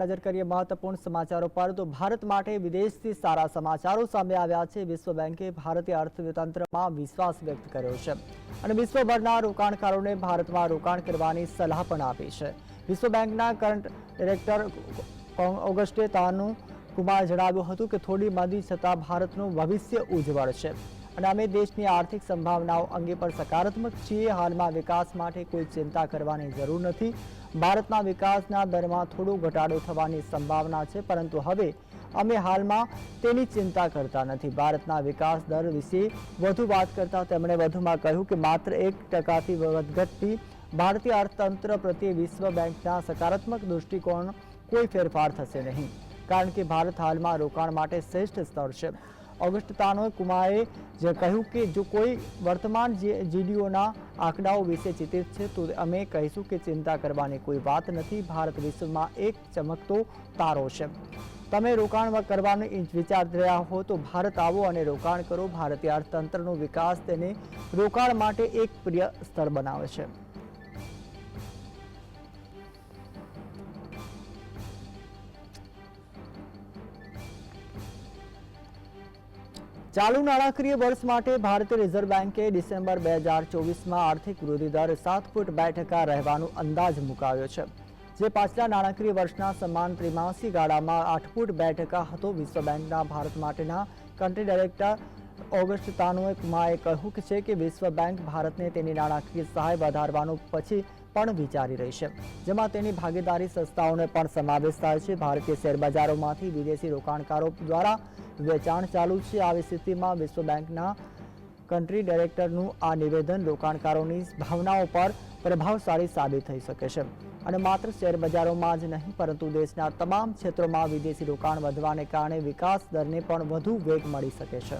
નજર કરીએ મહત્વપૂર્ણ સમાચારો પર, તો ભારત માટે વિદેશથી સારા સમાચારો સામે આવ્યા છે. વિશ્વ બેંકે ભારતીય અર્થતંત્રમાં વિશ્વાસ વ્યક્ત કર્યો છે અને વિશ્વભરના રોકાણકારોને ભારતમાં રોકાણ કરવાની સલાહ પણ આપી છે. વિશ્વ બેંકના કરંટ ડિરેક્ટર ઓગસ્ટે તાનુ કુમાર જણાવ્યું હતું કે થોડી મંદી છતાં ભારતનું ભવિષ્ય ઉજ્જવળ છે. અને અમે દેશની આર્થિક સંભાવનાઓ અંગે પણ સકારાત્મક છીએ. હાલમાં વિકાસ માટે કોઈ ચિંતા કરવાની જરૂર નથી. ભારતના વિકાસના દરમાં થોડો ઘટાડો થવાની સંભાવના છે, પરંતુ હવે અમે હાલમાં તેની ચિંતા કરતા નથી. ભારતના વિકાસ દર વિશે વધુ વાત કરતા તેમણે વધુમાં કહ્યું કે માત્ર એક ટકાથી વધઘટથી ભારતીય અર્થતંત્ર પ્રત્યે વિશ્વ બેંકના સકારાત્મક દૃષ્ટિકોણ કોઈ ફેરફાર થશે નહીં. કારણ કે ભારત હાલમાં રોકાણ માટે શ્રેષ્ઠ સ્તર છે. ઓગસ્ટ તાનો કુમારે જે કહ્યું કે જો કોઈ વર્તમાન જે જીડીઓના આંકડાઓ વિશે ચિંતિત છે, તો અમે કહીશું કે ચિંતા કરવાની કોઈ વાત નથી. ભારત વિશ્વમાં એક ચમકતો તારો છે. તમે રોકાણ કરવાનું વિચારી રહ્યા હો, તો ભારત આવો અને રોકાણ કરો. ભારતીય અર્થતંત્રનો વિકાસ તેને રોકાણ માટે એક પ્રિય સ્થળ બનાવે છે. ચાલુ નાણાકીય વર્ષ માટે ભારતીય રિઝર્વ બેંકે ડિસેમ્બર બે હજાર ચોવીસમાં આર્થિક વૃદ્ધિ દર સાત ફૂટ બે ટકા રહેવાનો અંદાજ મુકાવ્યો છે, જે પાછલા નાણાકીય વર્ષના સમાન ત્રિમાસિક ગાળામાં આઠ ફૂટ બે ટકા હતો. વિશ્વ બેંકના ભારત માટેના કન્ટ્રી ડાયરેક્ટર ઓગસ્ટ તાનુએ કુમાએ કહ્યું છે કે વિશ્વ બેંક ભારતને તેની નાણાકીય સહાય વધારવાનું પછી પણ વિચારી રહી છે. જેમાં તેની ભાગીદારી સંસ્થાઓને પણ સમાવેશ થાય છે. ભારતીય શેરબજારોમાંથી વિદેશી રોકાણકારો દ્વારા વેચાણ ચાલુ છે. આવી સ્થિતિમાં વિશ્વ બેંકના કન્ટ્રી ડાયરેક્ટરનું આ નિવેદન રોકાણકારોની ભાવનાઓ પર પ્રભાવશાળી સાબિત થઈ શકે છે. અને માત્ર શેરબજારોમાં જ નહીં, પરંતુ દેશના તમામ ક્ષેત્રોમાં વિદેશી રોકાણ વધવાને કારણે વિકાસ દરને પણ વધુ વેગ મળી શકે છે.